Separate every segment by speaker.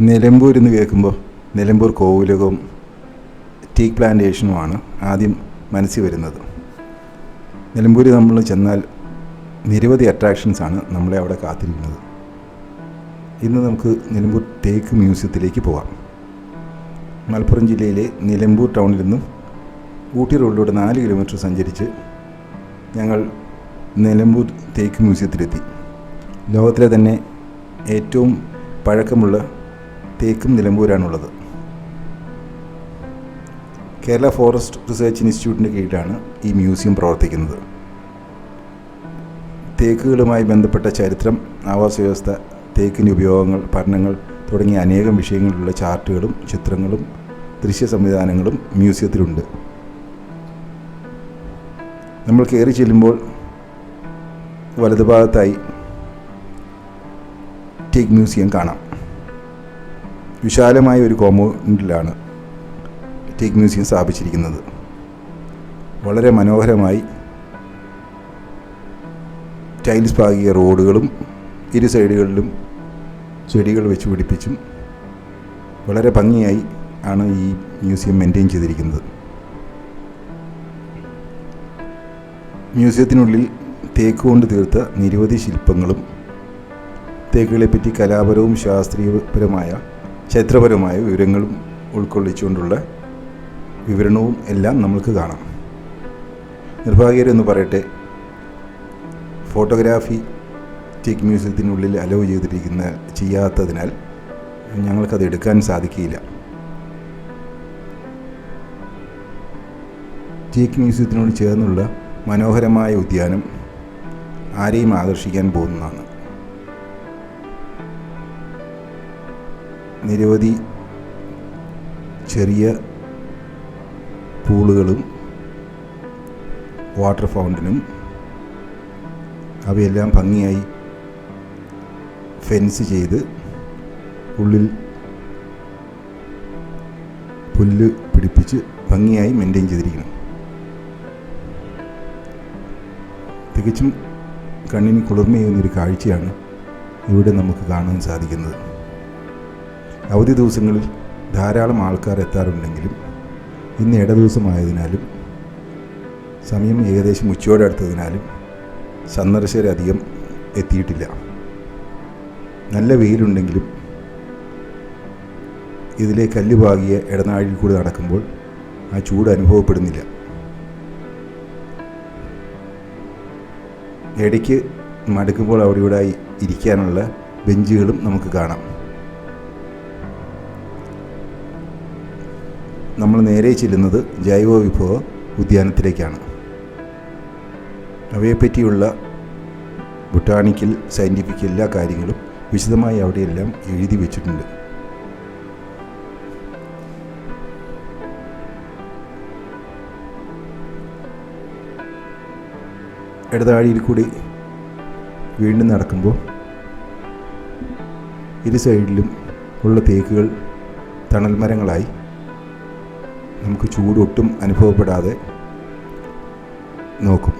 Speaker 1: നിലമ്പൂർ എന്ന് കേൾക്കുമ്പോൾ നിലമ്പൂർ കോവിലകവും ടീക്ക് പ്ലാന്റേഷനുമാണ് ആദ്യം മനസ്സിൽ വരുന്നത്. നിലമ്പൂർ നമ്മൾ ചെന്നാൽ നിരവധി അട്രാക്ഷൻസ് ആണ് നമ്മളെ അവിടെ കാത്തിരിക്കുന്നത്. ഇന്ന് നമുക്ക് നിലമ്പൂർ തേക്ക് മ്യൂസിയത്തിലേക്ക് പോകാം മലപ്പുറം ജില്ലയിലെ നിലമ്പൂർ ടൗണിൽ നിന്നും ഊട്ടി റോഡിലൂടെ നാല് കിലോമീറ്റർ സഞ്ചരിച്ച് ഞങ്ങൾ നിലമ്പൂർ തേക്ക് മ്യൂസിയത്തിലെത്തി. ലോകത്തിലെ തന്നെ ഏറ്റവും പഴക്കമുള്ള തേക്കും നിലമ്പൂരാണുള്ളത്. കേരള ഫോറസ്റ്റ് റിസർച്ച് ഇൻസ്റ്റിറ്റ്യൂട്ടിന്റെ കീഴിലാണ് ഈ മ്യൂസിയം പ്രവർത്തിക്കുന്നത്. തേക്കുകളുമായി ബന്ധപ്പെട്ട ചരിത്രം ആവാസ വ്യവസ്ഥ തേക്കിന്റെ ഉപയോഗങ്ങൾ പഠനങ്ങൾ തുടങ്ങിയ അനേകം വിഷയങ്ങളിലുള്ള ചാർട്ടുകളും ചിത്രങ്ങളും ദൃശ്യ സംവിധാനങ്ങളും മ്യൂസിയത്തിലുണ്ട്. നമ്മൾ കയറി ചെല്ലുമ്പോൾ വലതുഭാഗത്തായി ടേക്ക് മ്യൂസിയം കാണാം. വിശാലമായ ഒരു കോമ്പൗണ്ടിലാണ് ടേക്ക് മ്യൂസിയം സ്ഥാപിച്ചിരിക്കുന്നത്. വളരെ മനോഹരമായി ടൈൽസ് പാകിയ റോഡുകളും ഇരു സൈഡുകളിലും ചെടികൾ വെച്ച് പിടിപ്പിച്ചും വളരെ ഭംഗിയായി ആണ് ഈ മ്യൂസിയം മെയിന്റെയിൻ ചെയ്തിരിക്കുന്നത്. മ്യൂസിയത്തിനുള്ളിൽ തേക്ക് കൊണ്ട് തീർത്ത നിരവധി ശില്പങ്ങളും തേക്കുകളെപ്പറ്റി കലാപരവും ശാസ്ത്രീയപരമായ ചരിത്രപരമായ വിവരങ്ങളും ഉൾക്കൊള്ളിച്ചുകൊണ്ടുള്ള വിവരണവും എല്ലാം നമ്മൾക്ക് കാണാം. നിർഭാഗ്യരെന്ന് പറയട്ടെ. ഫോട്ടോഗ്രാഫി ടേക്ക് മ്യൂസിയത്തിനുള്ളിൽ അലോ ചെയ്തിരിക്കുന്ന ചെയ്യാത്തതിനാൽ ഞങ്ങൾക്കത് എടുക്കാൻ സാധിക്കില്ല ടേക്ക് മ്യൂസിയത്തിനോട് ചേർന്നുള്ള മനോഹരമായ ഉദ്യാനം ആരെയും ആകർഷിക്കാൻ പോകുന്നതാണ്. നിരവധി ചെറിയ പൂളുകളും വാട്ടർ ഫൗണ്ടനും അവയെല്ലാം ഭംഗിയായി ഫെൻസ് ചെയ്ത് ഉള്ളിൽ പുല്ല് പിടിപ്പിച്ച് ഭംഗിയായി മെയിന്റെയിൻ ചെയ്തിരിക്കണം തികച്ചും കണ്ണിന് കുളിർമയുന്നൊരു കാഴ്ചയാണ് ഇവിടെ നമുക്ക് കാണാൻ സാധിക്കുന്നത്. അവധി ദിവസങ്ങളിൽ ധാരാളം ആൾക്കാർ എത്താറുണ്ടെങ്കിലും ഇന്ന് ഇട ദിവസമായതിനാലും സമയം ഏകദേശം ഉച്ചയോടെ അടുത്തതിനാലും സന്ദർശകരധികം എത്തിയിട്ടില്ല. നല്ല വെയിലുണ്ടെങ്കിലും ഇതിലെ കല്ല് പാകിയ ഇടനാഴിയിൽ കൂടി നടക്കുമ്പോൾ ആ ചൂട് അനുഭവപ്പെടുന്നില്ല. ഇടയ്ക്ക് മടുക്കുമ്പോൾ അവിടെ ഇവിടെ ഇരിക്കാനുള്ള ബെഞ്ചുകളും നമുക്ക് കാണാം. നമ്മൾ നേരെ ചെല്ലുന്നത് ജൈവ വിഭവ ഉദ്യാനത്തിലേക്കാണ്. അവയെപ്പറ്റിയുള്ള ബൊട്ടാണിക്കൽ സയന്റിഫിക് എല്ലാ കാര്യങ്ങളും വിശദമായി അവിടെയെല്ലാം എഴുതി വെച്ചിട്ടുണ്ട്. ഇടതാഴിയിൽ കൂടി വീണ്ടും നടക്കുമ്പോൾ ഇരു സൈഡിലും ഉള്ള തേക്കുകൾ തണൽ മരങ്ങളായി നമുക്ക് ചൂടൊട്ടും അനുഭവപ്പെടാതെ നോക്കും.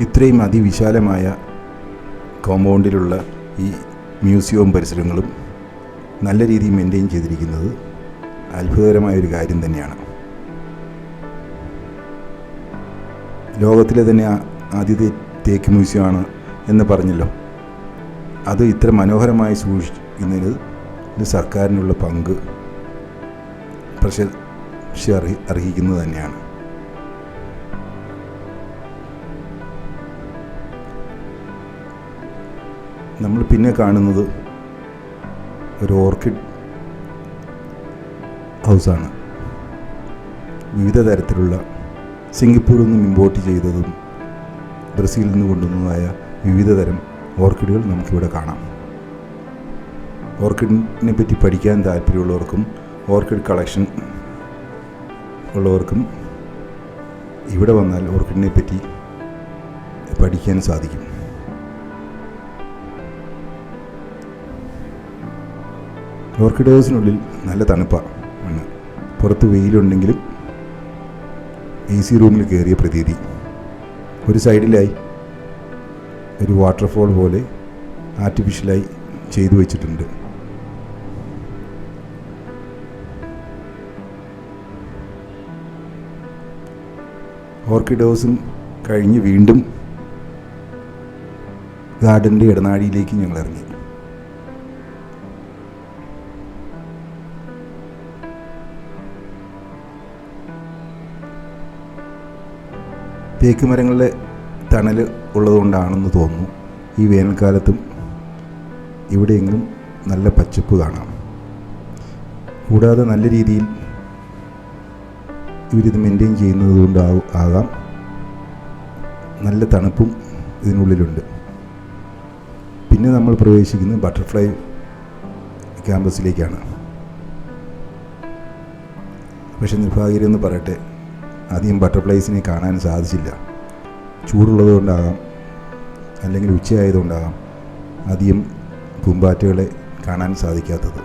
Speaker 1: ഇത്രയും അതിവിശാലമായ കോമ്പൗണ്ടിലുള്ള ഈ മ്യൂസിയവും പരിസരങ്ങളും നല്ല രീതിയിൽ മെയിന്റെയിൻ ചെയ്തിരിക്കുന്നത് അത്ഭുതകരമായ ഒരു കാര്യം തന്നെയാണ്. ലോകത്തിലെ തന്നെ ആദ്യത്തെ തേക്ക് മ്യൂസിയമാണ് എന്ന് പറഞ്ഞല്ലോ. അത് ഇത്ര മനോഹരമായി സൂക്ഷിക്കുന്നതിന് സർക്കാരിനുള്ള പങ്ക് പ്രശംസ അർഹി അർഹിക്കുന്നത് തന്നെയാണ്. നമ്മൾ പിന്നെ കാണുന്നത് ഒരു ഓർക്കിഡ് ഹൗസാണ്. വിവിധ തരത്തിലുള്ള സിംഗപ്പൂരിൽ നിന്നും ഇമ്പോർട്ട് ചെയ്തതും ബ്രസീലിൽ നിന്ന് കൊണ്ടുവന്നതായ വിവിധ തരം ഓർക്കിഡുകൾ നമുക്കിവിടെ കാണാം. ഓർക്കിഡിനെ പറ്റി പഠിക്കാൻ താല്പര്യമുള്ളവർക്കും ഓർക്കിഡ് കളക്ഷൻ ഉള്ളവർക്കും ഇവിടെ വന്നാൽ ഓർക്കിഡിനെ പറ്റി പഠിക്കാൻ സാധിക്കും. ഓർക്കിഡ് ഹൗസിനുള്ളിൽ നല്ല തണുപ്പാണ് പുറത്ത് വെയിലുണ്ടെങ്കിലും എ സി റൂമിൽ കയറിയ പ്രതീതി. ഒരു സൈഡിലായി ഒരു വാട്ടർഫോൾ പോലെ ആർട്ടിഫിഷ്യലായി ചെയ്തു വച്ചിട്ടുണ്ട്. ഓർക്കിഡ് ഹൗസും കഴിഞ്ഞ് വീണ്ടും ഗാർഡന്റെ ഇടനാഴിയിലേക്ക് ഞങ്ങൾ ഇറങ്ങി. തേക്ക് മരങ്ങളുടെ തണൽ ഉള്ളതുകൊണ്ടാണെന്ന് തോന്നുന്നു. ഈ വേനൽക്കാലത്തും ഇവിടെയെങ്കിലും നല്ല പച്ചപ്പ് കാണാം. കൂടാതെ നല്ല രീതിയിൽ ഇവരിത് മെയിന്റെയിൻ ചെയ്യുന്നത് കൊണ്ട് ആകാം. നല്ല തണുപ്പും ഇതിനുള്ളിലുണ്ട്. പിന്നെ നമ്മൾ പ്രവേശിക്കുന്നത് ബട്ടർഫ്ലൈ ക്യാമ്പസിലേക്കാണ്. പക്ഷെ നിർഭാഗ്യരെന്ന് പറയട്ടെ ആദ്യം ബട്ടർഫ്ലൈസിനെ കാണാൻ സാധിച്ചില്ല. ചൂടുള്ളത് കൊണ്ടാകാം അല്ലെങ്കിൽ ഉച്ചയായതുകൊണ്ടാകാം അധികം പൂമ്പാറ്റകളെ കാണാൻ സാധിക്കാത്തത്.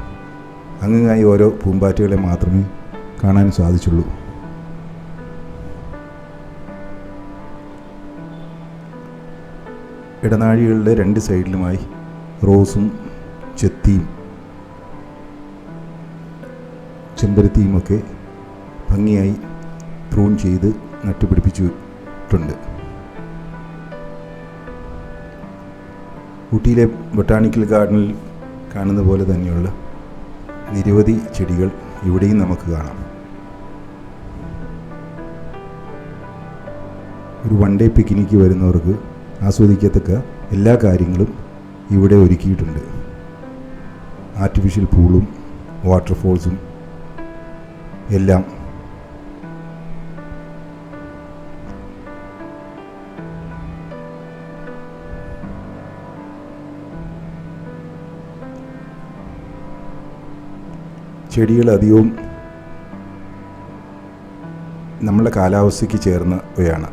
Speaker 1: അങ്ങായി ഓരോ പൂമ്പാറ്റകളെ മാത്രമേ കാണാൻ സാധിച്ചുള്ളൂ. ഇടനാഴികളുടെ രണ്ട് സൈഡിലുമായി റോസും ചെത്തിയും ചെമ്പരത്തിയുമൊക്കെ ഭംഗിയായി പ്രൂൺ ചെയ്ത് നട്ടുപിടിപ്പിച്ചിട്ടുണ്ട്. ഊട്ടിയിലെ ബൊട്ടാണിക്കൽ ഗാർഡനിൽ കാണുന്ന പോലെ തന്നെയുള്ള നിരവധി ചെടികൾ ഇവിടെയും നമുക്ക് കാണാം. ഒരു വൺ ഡേ പിക്നിക്ക് വരുന്നവർക്ക് ആസ്വദിക്കത്തക്ക എല്ലാ കാര്യങ്ങളും ഇവിടെ ഒരുക്കിയിട്ടുണ്ട്. ആർട്ടിഫിഷ്യൽ പൂളും വാട്ടർഫോൾസും എല്ലാം ചെടികൾ അധികവും നമ്മളെ കാലാവസ്ഥയ്ക്ക് ചേർന്നവയാണ്.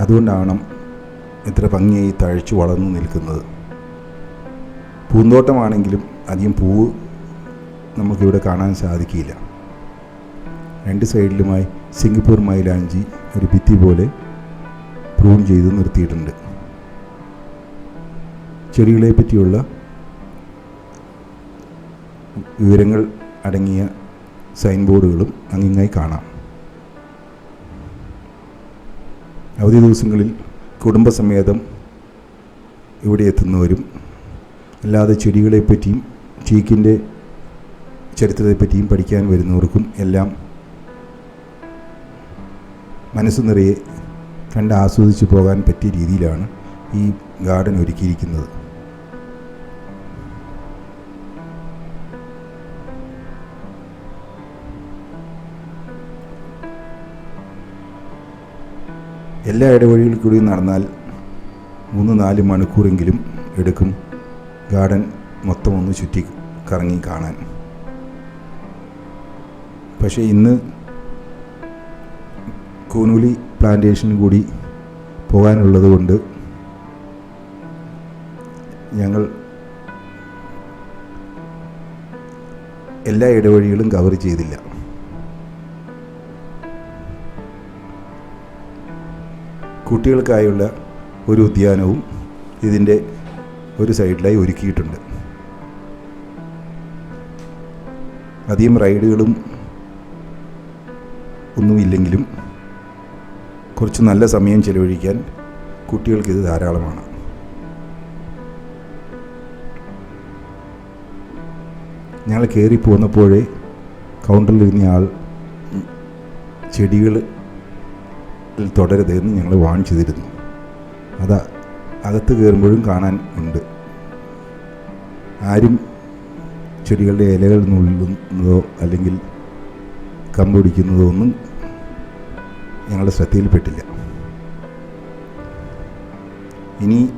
Speaker 1: അതുകൊണ്ടാണ് ഇത്ര ഭംഗിയായി തഴച്ചു വളർന്നു നിൽക്കുന്നത്. പൂന്തോട്ടമാണെങ്കിലും അധികം പൂവ് നമുക്കിവിടെ കാണാൻ സാധിക്കില്ല. രണ്ട് സൈഡിലുമായി സിംഗപ്പൂർ മൈലാഞ്ചി ഒരു ഭിത്തി പോലെ പ്രൂൺ ചെയ്ത് നിർത്തിയിട്ടുണ്ട്. ചെടികളെ പറ്റിയുള്ള വിവരങ്ങൾ അടങ്ങിയ സൈൻ ബോർഡുകളും അങ്ങിങ്ങായി കാണാം. അവധി ദിവസങ്ങളിൽ കുടുംബസമേതം ഇവിടെ എത്തുന്നവരും അല്ലാതെ ചെടികളെപ്പറ്റിയും ടീക്കിന്റെ ചരിത്രത്തെപ്പറ്റിയും പഠിക്കാൻ വരുന്നവർക്കും എല്ലാം മനസ്സ് നിറയെ കണ്ട് ആസ്വദിച്ച് പോകാൻ പറ്റിയ രീതിയിലാണ് ഈ ഗാർഡൻ ഒരുക്കിയിരിക്കുന്നത്. എല്ലാ ഇടവഴികളിൽ കൂടി നടന്നാൽ മൂന്ന് നാല് മണിക്കൂറെങ്കിലും എടുക്കും ഗാർഡൻ മൊത്തം ഒന്ന് ചുറ്റി കറങ്ങി കാണാൻ. പക്ഷേ ഇന്ന് കൂനൂലി പ്ലാന്റേഷനും കൂടി പോകാനുള്ളത് കൊണ്ട് ഞങ്ങൾ എല്ലാ ഇടവഴികളും കവർ ചെയ്തില്ല. കുട്ടികൾക്കായുള്ള ഒരു ഉദ്യാനവും ഇതിന്റെ ഒരു സൈഡിലായി ഒരുക്കിയിട്ടുണ്ട്. അധികം റൈഡുകളും ഒന്നുമില്ലെങ്കിലും കുറച്ച് നല്ല സമയം ചെലവഴിക്കാൻ കുട്ടികൾക്കിത് ധാരാളമാണ്. ഞങ്ങൾ കയറി പോന്നപ്പോഴേ കൗണ്ടറിലിരുന്ന ആൾ ചെടികൾ തുടരുതെന്ന് ഞങ്ങൾ വാൺ ചെയ്തിരുന്നു. അത് അകത്ത് കയറുമ്പോഴും കാണാൻ ഉണ്ട്. ആരും ചെടികളുടെ ഇലകൾ നുള്ളുന്നതോ അല്ലെങ്കിൽ കമ്പൊടിക്കുന്നതോ ഒന്നും ഞങ്ങളുടെ ശ്രദ്ധയിൽപ്പെട്ടില്ല. ഇനി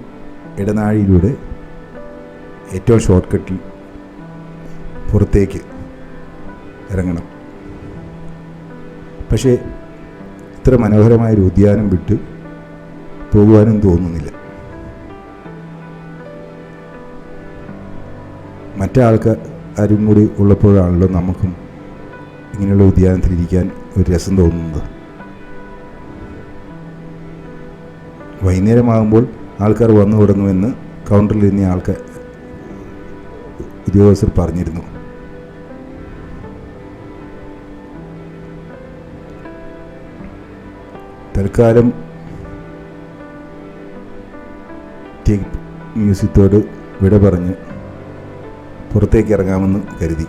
Speaker 1: ഇടനാഴിയിലൂടെ ഏറ്റവും ഷോർട്ട് കട്ടിൽ പുറത്തേക്ക് ഇറങ്ങണം. പക്ഷേ ഇത്ര മനോഹരമായ ഒരു ഉദ്യാനം വിട്ട് പോകുവാനും തോന്നുന്നില്ല. മറ്റാൾക്കാർ ആരും കൂടി ഉള്ളപ്പോഴാണല്ലോ നമുക്കും ഇങ്ങനെയുള്ള ഉദ്യാനത്തിലിരിക്കാൻ ഒരു രസം തോന്നുന്നത്. വൈകുന്നേരമാകുമ്പോൾ ആൾക്കാർ വന്നു തുടങ്ങുമെന്ന് കൗണ്ടറിൽ ഇരുന്ന ആൾക്കാർ ഉദ്യോഗസ്ഥർ പറഞ്ഞിരുന്നു. തൽക്കാലം ടേപ്പ് മ്യൂസിയത്തോട് വിട പറഞ്ഞ് പുറത്തേക്ക് ഇറങ്ങാമെന്ന് കരുതി.